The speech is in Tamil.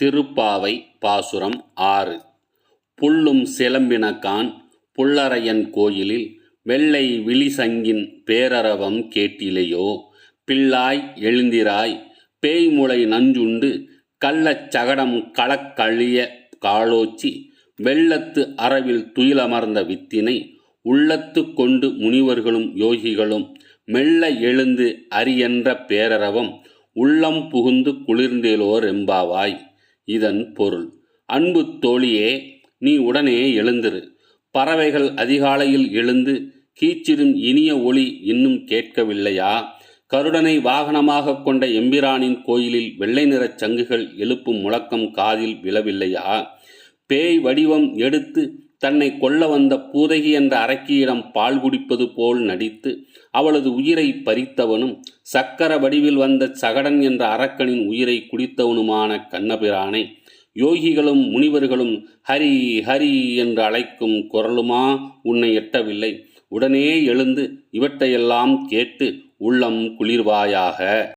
திருப்பாவை பாசுரம் ஆறு. புள்ளும் சிலம்பினக்கான் புல்லறையன் கோயிலில் வெள்ளை விழிசங்கின் பேரரவம் கேட்டிலேயோ பிள்ளாய் எழுந்திராய் பேய்முளை நஞ்சுண்டு கள்ளச் சகடம் களக்கழிய காலோச்சி வெள்ளத்து அறவில் துயிலமர்ந்த வித்தினை உள்ளத்து கொண்டு முனிவர்களும் யோகிகளும் மெல்ல எழுந்து அரியென்ற பேரரவம் உள்ளம் புகுந்து குளிர்ந்தேலோர் எம்பாவாய் இதன் பொருள். அன்பு தோழியே நீ உடனே எழுந்திரு. பறவைகள் அதிகாலையில் எழுந்து கீச்சிடும் இனிய ஒளி இன்னும் கேட்கவில்லையா? கருடனை வாகனமாக கொண்ட எம்பிரானின் கோயிலில் வெள்ளை நிறச் சங்குகள் எழுப்பும் முழக்கம் காதில் விழவில்லையா? பேய் வடிவம் எடுத்து தன்னை கொல்ல வந்த பூதகி என்ற அரக்கியிடம் பால் குடிப்பது போல் நடித்து அவளது உயிரை பறித்தவனும் சக்கர வடிவில் வந்த சகடன் என்ற அரக்கனின் உயிரை குடித்தவனுமான கண்ணபிரானை யோகிகளும் முனிவர்களும் ஹரி ஹரி என்று அழைக்கும் குரலுமா உன்னை எட்டவில்லை. உடனே எழுந்து இவற்றையெல்லாம் கேட்டு உள்ளம் குளிர்வாயாக.